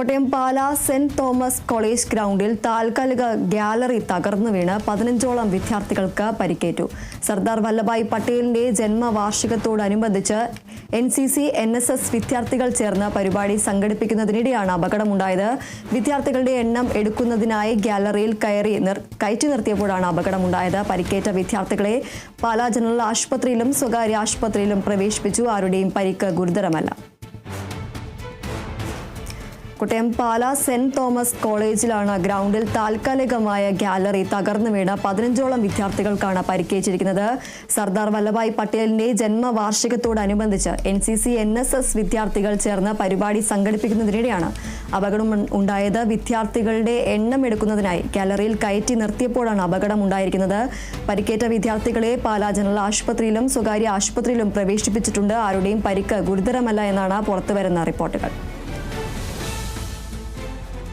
Kottayam Pala saint Thomas college ഗ്രൗണ്ടിൽ താൽക്കാലിക gallery തകർന്നു വീണ് പതിനഞ്ചോളം വിദ്യാർത്ഥികൾക്ക് പരിക്കേറ്റു. സർദാർ വല്ലഭായ് പട്ടേലിന്റെ ജന്മവാർഷികത്തോടനുബന്ധിച്ച് N C C N S S വിദ്യാർത്ഥികൾ ചേർന്ന് പരിപാടി സംഘടിപ്പിക്കുന്നതിനിടെയാണ് അപകടമുണ്ടായത്. വിദ്യാർത്ഥികളുടെ എണ്ണം എടുക്കുന്നതിനായി ഗ്യാലറിയിൽ കയറി കയറ്റി നിർത്തിയപ്പോഴാണ് അപകടമുണ്ടായത്. പരിക്കേറ്റ വിദ്യാർത്ഥികളെ പാലാ ജനറൽ ആശുപത്രിയിലും സ്വകാര്യ ആശുപത്രിയിലും പ്രവേശിപ്പിച്ചു. ആരുടെയും പരിക്ക് ഗുരുതരമല്ല. കോട്ടയം പാല സെന്റ് തോമസ് കോളേജിലാണ് ഗ്രൗണ്ടിൽ താൽക്കാലികമായ ഗാലറി തകർന്നു വീണ പതിനഞ്ചോളം വിദ്യാർത്ഥികൾക്കാണ് പരിക്കേറ്റിരിക്കുന്നത്. സർദാർ വല്ലഭായ് പട്ടേലിന്റെ ജന്മവാർഷികത്തോടനുബന്ധിച്ച് N C C N S S വിദ്യാർത്ഥികൾ ചേർന്ന് പരിപാടി സംഘടിപ്പിക്കുന്നതിനിടെയാണ് അപകടം ഉണ്ടായത്. വിദ്യാർത്ഥികളുടെ എണ്ണം എടുക്കുന്നതിനായി ഗാലറിയിൽ കയറ്റി നിർത്തിയപ്പോഴാണ് അപകടം ഉണ്ടായിരിക്കുന്നത്. പരിക്കേറ്റ വിദ്യാർത്ഥികളെ പാലാ ജനറൽ ആശുപത്രിയിലും സ്വകാര്യ ആശുപത്രിയിലും പ്രവേശിപ്പിച്ചിട്ടുണ്ട്. ആരുടെയും പരിക്ക് ഗുരുതരമല്ല എന്നാണ് പുറത്തുവരുന്ന റിപ്പോർട്ടുകൾ.